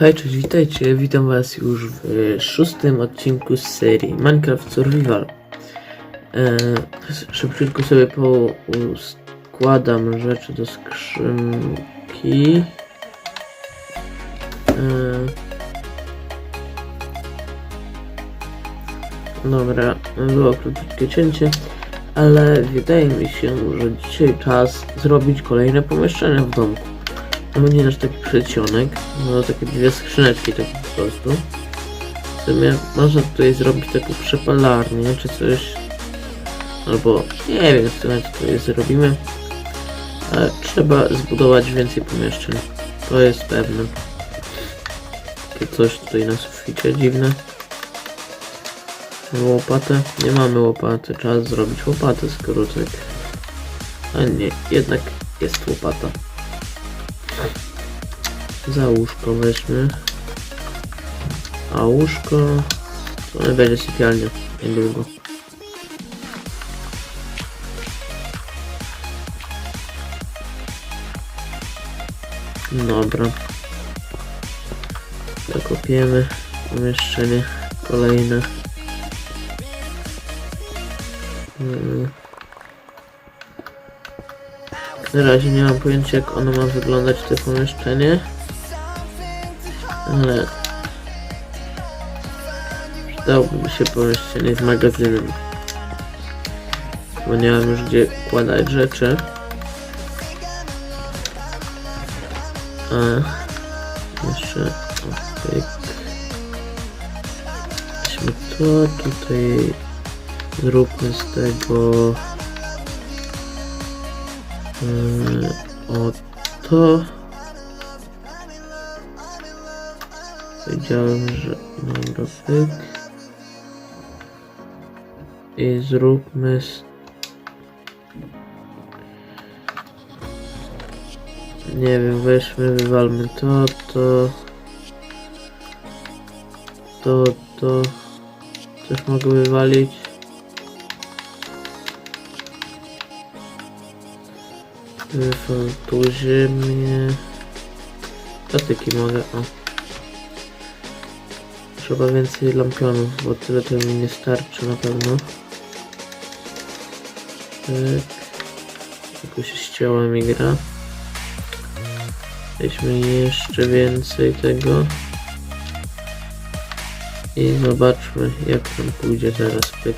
Hej, cześć, witajcie. Witam was już w szóstym odcinku z serii Minecraft Survival. E, szybciutko sobie poukładam rzeczy do skrzynki. E, dobra, było krótkie cięcie, ale wydaje mi się, że dzisiaj czas zrobić kolejne pomieszczenia w domku. Będzie nasz taki przedsionek, no takie dwie skrzyneczki tak po prostu. W sumie można tutaj zrobić taką przepalarnię czy coś. Albo nie wiem co my tutaj zrobimy. Ale trzeba zbudować więcej pomieszczeń. To jest pewne. Takie coś tutaj na suficie dziwne. Łopatę? Nie mamy łopaty. Trzeba zrobić łopatę skoro tak. A nie, jednak jest łopata. Za łóżko weźmy. A łóżko... To będzie sypialnia. Niedługo. Dobra. Zakopiemy pomieszczenie kolejne. Mm. Na razie nie mam pojęcia jak ono ma wyglądać to pomieszczenie. Ale przydałoby mi się pomieszczenie z magazynem. Bo nie mam już gdzie układać rzeczy. A jeszcze o, pyk. Weźmy to tutaj zróbmy z tego o to Powiedziałem, że dobra, pyk. I zróbmy. Nie wiem, weźmy, wywalmy to, to... To, to... Coś mogę wywalić. Tu ziemię. Patyki mogę, o. Trzeba więcej lampionów, bo tyle to mi nie starczy na pewno. Tak. Jakoś ścięła mi gra. Weźmy jeszcze więcej tego. I zobaczmy jak nam pójdzie teraz pyk.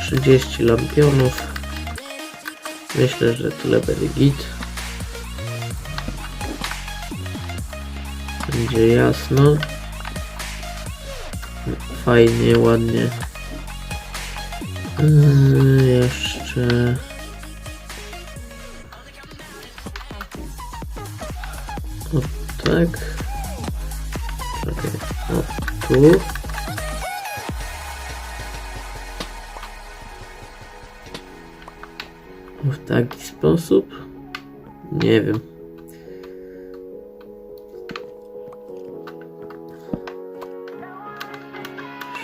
30 lampionów. Myślę, że tyle będzie git. Będzie jasno. Fajnie, ładnie. Yy, jeszcze. O tak. Czekaj. O tu. W taki sposób? Nie wiem.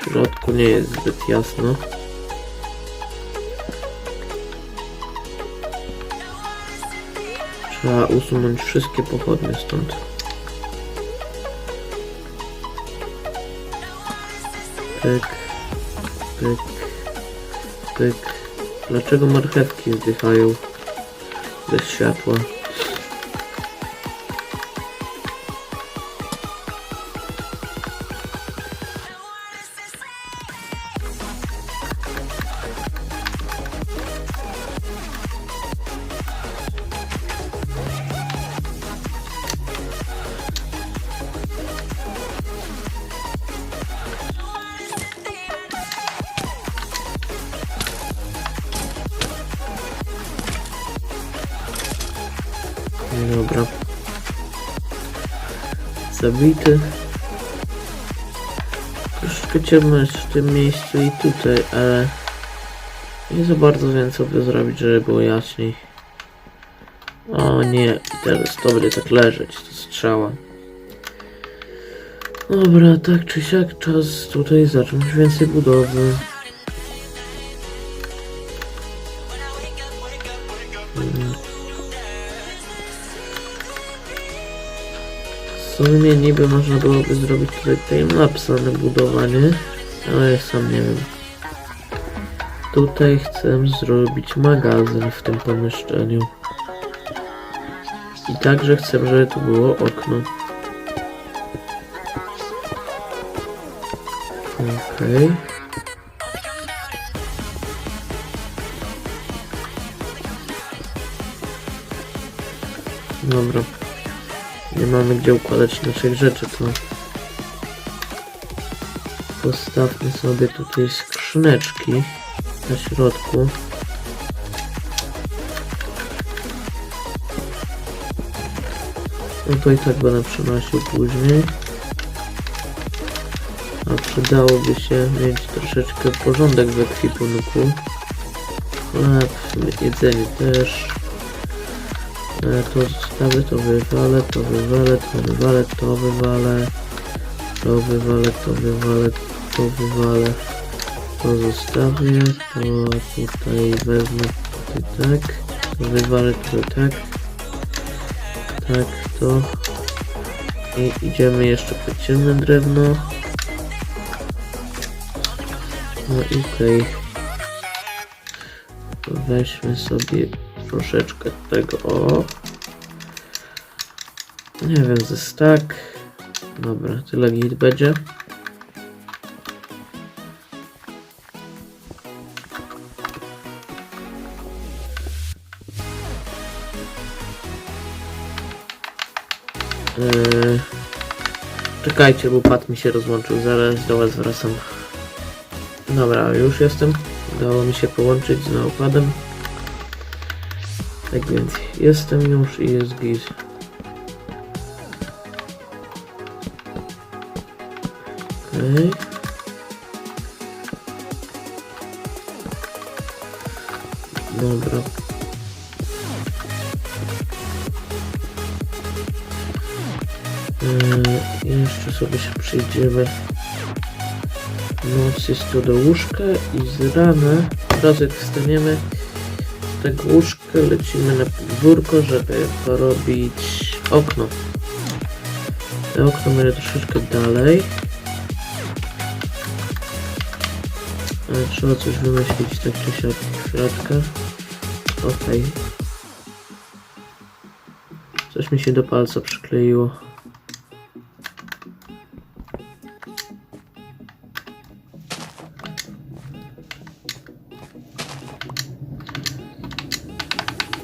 W środku nie jest zbyt jasno. Trzeba usunąć wszystkie pochodnie stąd. Pyk, pyk, pyk. Dlaczego marchewki zdychają bez światła? Dobra. Zabity. Troszeczkę ciemno jest w tym miejscu i tutaj, ale nie za bardzo wiem co by zrobić, żeby było jaśniej. O nie, i teraz to będzie tak leżeć, to strzała. Dobra, tak czy siak czas tutaj zacząć więcej budowy. Mm. Sumie niby można byłoby zrobić tutaj timelapsa na budowanie, ale sam nie wiem. Tutaj chcę zrobić magazyn w tym pomieszczeniu. I także chcę, żeby tu było okno. Okej. Dobra. Nie mamy gdzie układać naszych rzeczy, to postawmy sobie tutaj skrzyneczki na środku. No to i tak będę przenosił później. A przydałoby się mieć troszeczkę porządek w ekwipunku. Chleb, jedzenie też. To zostawię, to wywalę, to wywalę, to wywalę, to wywalę. To wywalę, to wywalę, to wywalę. To zostawię, to tutaj wezmę, tutaj tak. To wywalę, to tak. Tak, to. I idziemy jeszcze po ciemne drewno. No i okej. Weźmy sobie troszeczkę tego, o. Nie wiem, ze stack. Dobra, tyle git będzie. Yy, czekajcie, bo pad mi się rozłączył, zaraz do was wracam. Dobra, już jestem. Udało mi się połączyć z naukładem. Tak więc jestem już i jest git. Okej. Dobra. Yy, jeszcze sobie się przyjdziemy. Noc jest tu do łóżka i z rana, jak wstaniemy tego łóżka, lecimy na podwórko, żeby porobić okno. Te okno będzie troszeczkę dalej. Ale trzeba coś wymyślić tak czy siak w środkach. Okej. Coś mi się do palca przykleiło.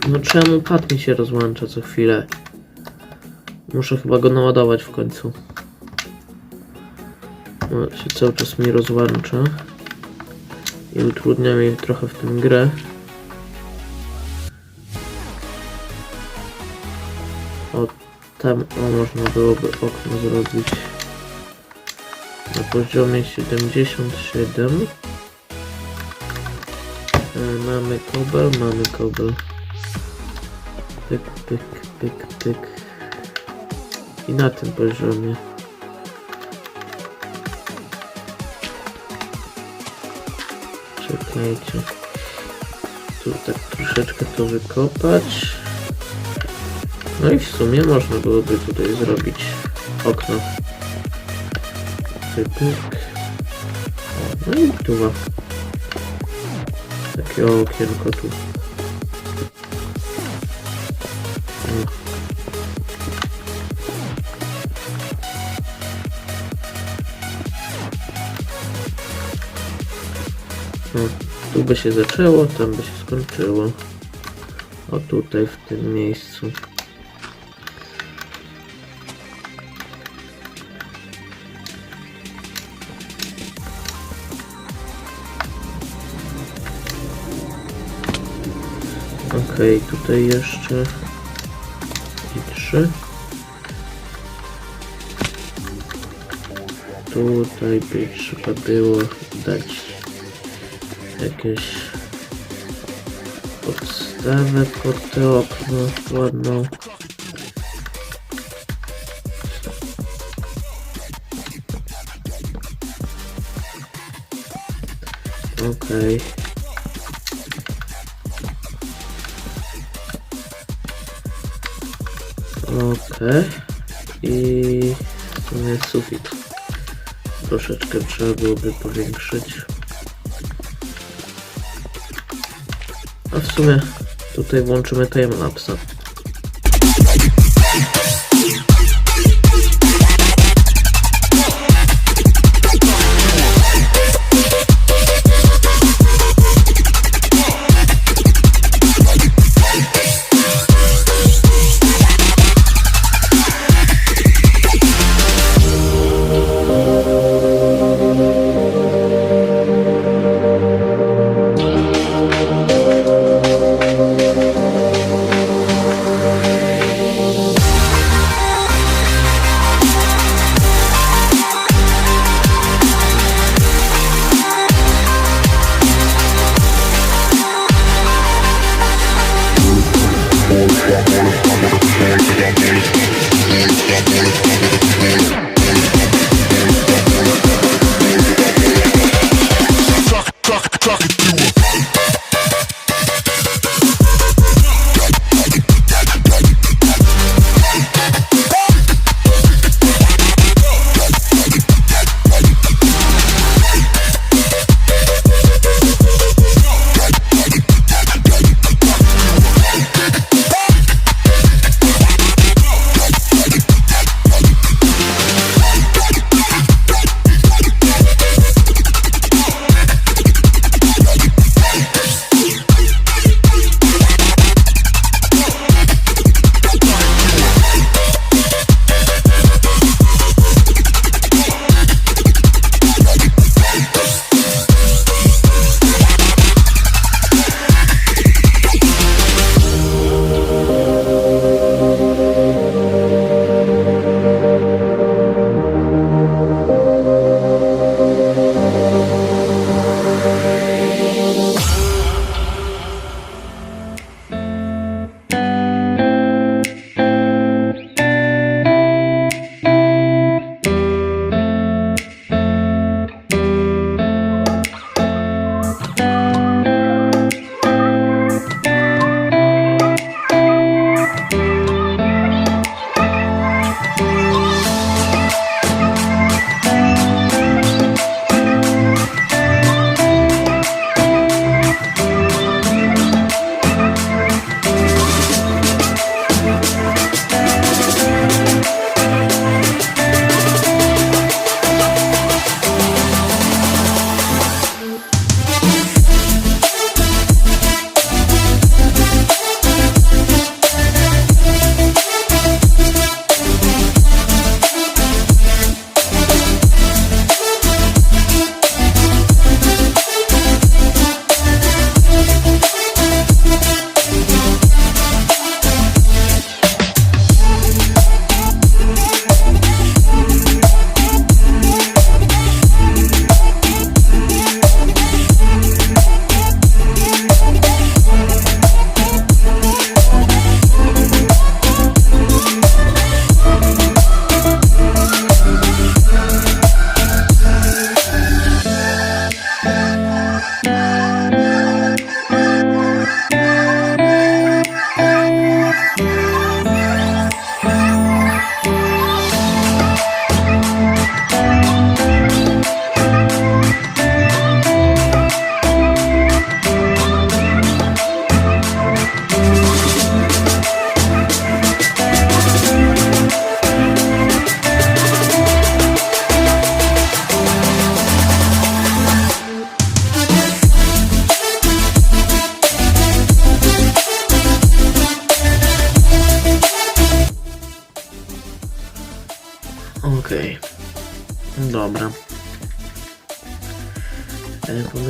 No czemu pad mi się rozłącza co chwilę? Muszę chyba go naładować w końcu. No, się cały czas mi rozłącza. I utrudnia mi trochę w tym grę. O, tam o, można byłoby okno zrobić. Na poziomie 77. E, mamy kobel, mamy kobel. Pyk, pyk, pyk, pyk. I na tym poziomie. Czekajcie. Tu tak troszeczkę to wykopać. No i w sumie można byłoby tutaj zrobić okno. O, No i tu ma. Takie okienko tu. Tu by się zaczęło, tam by się skończyło. O tutaj, w tym miejscu. Okej, tutaj jeszcze i trzy. Tutaj by trzeba było dać jakieś podstawę pod okno ładną. Okej. Okej. i w sufit. Troszeczkę trzeba byłoby powiększyć. A w sumie tutaj włączymy timelapsa.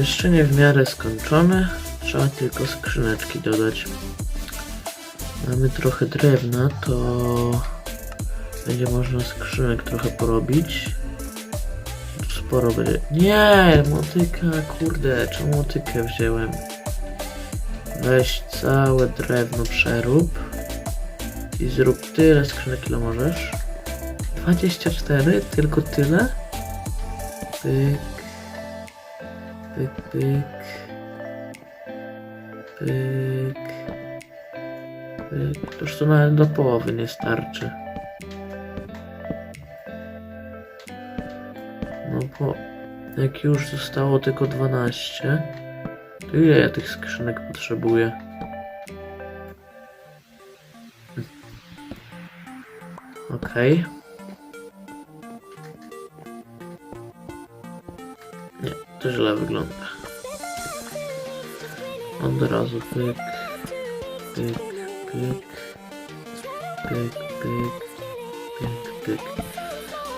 Pomieszczenie w miarę skończone. Trzeba tylko skrzyneczki dodać. Mamy trochę drewna, to będzie można skrzynek trochę porobić. Sporo będzie. Nie! Motyka, kurde, czemu motykę wziąłem? Weź całe drewno, przerób i zrób tyle skrzynek, ile możesz. 24, tylko tyle? Pyk pyk, pyk, pyk, pyk. Toż to nawet do połowy nie starczy. No bo jak już zostało tylko 12, to ile ja tych skrzynek potrzebuję? Okej. Okay. To źle wygląda. Od razu pyk, pyk, pyk, pyk, pyk, pyk, pyk.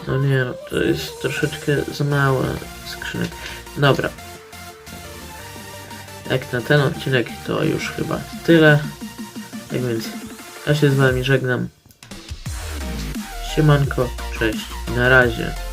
No nie, no, to jest troszeczkę za mało skrzynek. Dobra. Jak na ten odcinek to już chyba tyle. Tak więc ja się z wami żegnam. Siemanko, cześć, na razie.